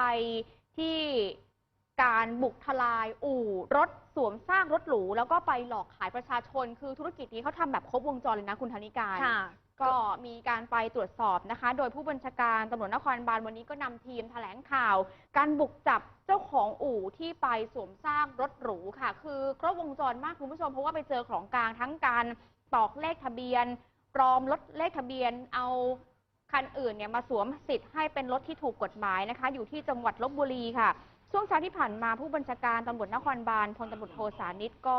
ไปที่การบุกทลายอู่รถสวมสร้างรถหรู แล้วก็ไปหลอกขายประชาชน คือธุรกิจนี้เขาทำแบบครบวงจรเลยนะคุณธนิการ ค่ะก็มีการไปตรวจสอบนะคะ โดยผู้บัญชาการตำรวจนครบาลวันนี้ก็นำทีมแถลงข่าว การบุกจับเจ้าของอู่ที่ไปสวมสร้างรถหรูค่ะ คือครบวงจรมากคุณผู้ชมเพราะว่าไปเจอของกลางทั้งการตอกเลขทะเบียนปลอมรถเลขทะเบียน เอา คันอื่นเนี่ยมาสวมสิทธิ์ให้เป็นรถที่ถูกกฎหมายนะคะ อยู่ที่จังหวัดลบบุรีค่ะ ช่วงเช้าที่ผ่านมาผู้บัญชาการตำรวจนครบาลพลตำรวจโทสานิตก็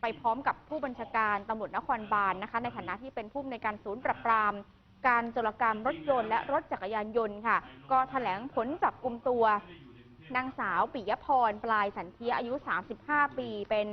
ไปพร้อมกับผู้บัญชาการตำรวจนครบาลนะคะ ในฐานะที่เป็นผู้ในวยการศูนย์ปราบปราม การจรกรรมรถยนต์และรถจักรยานยนต์ค่ะ ก็แถลงผลจับกลุ่มตัวนางสาวปิยพรปลายสันเทียอายุ 35 ปี เป็น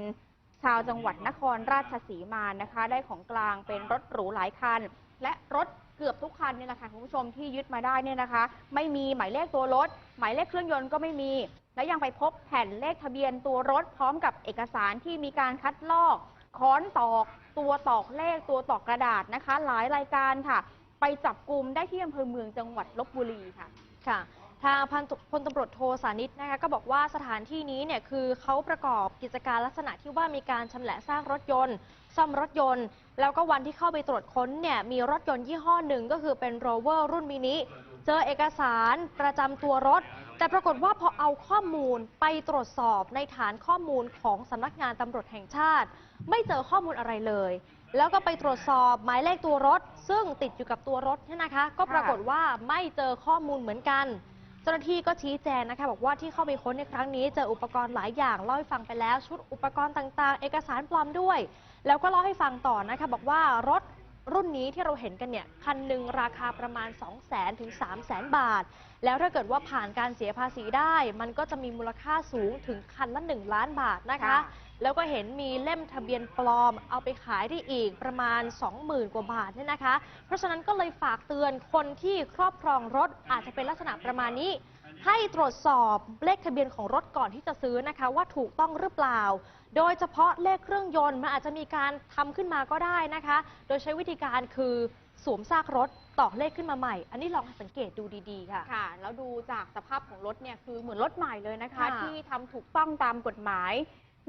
ชาวจังหวัดนครราชสีมานะคะ ได้ของกลางเป็นรถหรูหลายคัน และรถ เกือบทุกคันเนี่ยแหละค่ะคุณผู้ชมที่ยึดมาได้เนี่ยนะคะ ไม่มีหมายเลขตัวรถ หมายเลขเครื่องยนต์ก็ไม่มี และยังไปพบแผ่นเลขทะเบียนตัวรถ พร้อมกับเอกสารที่มีการคัดลอกค้อนตอก ตัวตอกเลขตัวตอกกระดาษนะคะ หลายรายการค่ะ ไปจับกลุ่มได้ที่อำเภอเมืองจังหวัดลบบุรีค่ะ ค่ะ ทางพันพลตำรวจโทสานิตนะคะก็บอกว่าสถานที่นี้เนี่ยคือเขาประกอบกิจการลักษณะที่ว่ามีการชำแหละสร้างรถยนต์ ซ่อมรถยนต์ แล้วก็วันที่เข้าไปตรวจค้นเนี่ยมีรถยนต์ยี่ห้อหนึ่งก็คือเป็นโรเวอร์รุ่นมินิเจอเอกสารประจำตัวรถ แต่ปรากฏว่าพอเอาข้อมูลไปตรวจสอบในฐานข้อมูลของสำนักงานตำรวจแห่งชาติ ไม่เจอข้อมูลอะไรเลย แล้วก็ไปตรวจสอบหมายเลขตัวรถ ซึ่งติดอยู่กับตัวรถเนี่ยนะคะ ก็ปรากฏว่าไม่เจอข้อมูลเหมือนกัน เจ้าหน้าที่ก็ชี้แจงนะคะบอกว่าที่เข้าไปค้นในครั้งนี้เจออุปกรณ์หลายอย่างเล่าให้ฟังไปแล้วชุดอุปกรณ์ต่างๆ เอกสารปลอมด้วย แล้วก็เล่าให้ฟังต่อนะคะบอกว่ารถ รุ่นนี้ที่เราเห็นกันเนี่ยคันหนึ่งราคาประมาณ 2 0 0 0 0 0ถึง3 0 0 0 0 บาท แล้วถ้าเกิดว่าผ่านการเสียภาษีได้ มันก็จะมีมูลค่าสูงถึงคันละ 1 ล้านบาทนะคะ ค่ะ แล้วก็เห็นมีเล่มทะเบียนปลอม เอาไปขายได้อีกประมาณ 20,000 กว่าบาทเนี่ยนะคะ เพราะฉะนั้นก็เลยฝากเตือนคนที่ครอบครองรถอาจจะเป็นลักษณะประมาณนี้ ให้ตรวจสอบเลขทะเบียนของรถก่อนที่จะซื้อนะคะ ว่าถูกต้องหรือเปล่า โดยเฉพาะเลขเครื่องยนต์มันอาจจะมีการทำขึ้นมาก็ได้นะคะ โดยใช้วิธีการคือสวมซากรถตอกเลขขึ้นมาใหม่ อันนี้ลองสังเกตดูดีๆค่ะ ค่ะ แล้วดูจากสภาพของรถเนี่ยคือเหมือนรถใหม่เลยนะคะค่ะที่ทำถูกต้องตามกฎหมาย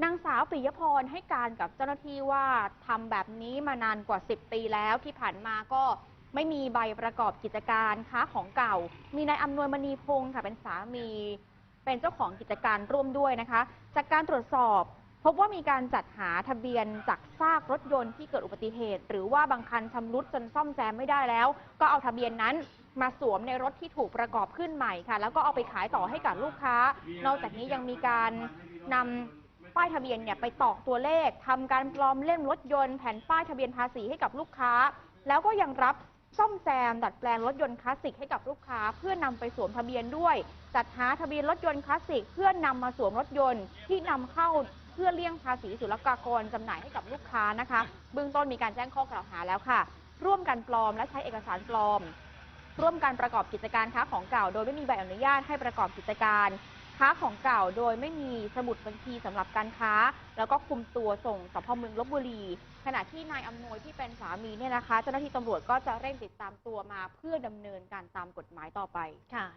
นางสาวปิยพรให้การกับเจ้าหน้าที่ว่าทำแบบนี้มานานกว่า 10 ปีแล้วที่ผ่านมาก็ ไม่มีใบประกอบกิจการค้าของเก่า มีนายอำนวยมณีพงศ์ค่ะเป็นสามีเป็นเจ้าของกิจการร่วมด้วยนะคะ จากการตรวจสอบ พบว่ามีการจัดหาทะเบียนจากซากรถยนต์ที่เกิดอุบัติเหตุ หรือว่าบางคันชำรุดจนซ่อมแซมไม่ได้แล้ว ก็เอาทะเบียนนั้นมาสวมในรถที่ถูกประกอบขึ้นใหม่ค่ะ แล้วก็เอาไปขายต่อให้กับลูกค้า นอกจากนี้ยังมีการนำป้ายทะเบียนเนี่ยไปตอกตัวเลขทำการปลอมเล่มรถยนต์แผ่นป้ายทะเบียนภาษีให้กับลูกค้า แล้วก็ยังรับ ซ่อมแซมดัดแปลงรถยนต์คลาสสิกให้กับลูกค้า เพื่อนำไปสวมทะเบียนด้วย จัดหาทะเบียนรถยนต์คลาสสิกเพื่อนำมาสวมรถยนต์ที่นำเข้าเพื่อเลี่ยงภาษีศุลกากรจำหน่ายให้กับลูกค้านะคะ เบื้องต้นมีการแจ้งข้อกล่าวหาแล้วค่ะ ร่วมกันปลอมและใช้เอกสารปลอม ร่วมกันประกอบกิจการค้าของเก่า โดยไม่มีใบอนุญาตให้ประกอบกิจการ ค้าของเก่าโดยไม่มีสมุดบัญชีสำหรับการค้า แล้วก็คุมตัวส่งสพเมืองลบบุรี ขณะที่นายอำนวยที่เป็นสามีเนี่ยนะคะ เจ้าหน้าที่ตำรวจก็จะเร่งติดตามตัวมาเพื่อดำเนินการตามกฎหมายต่อไปค่ะ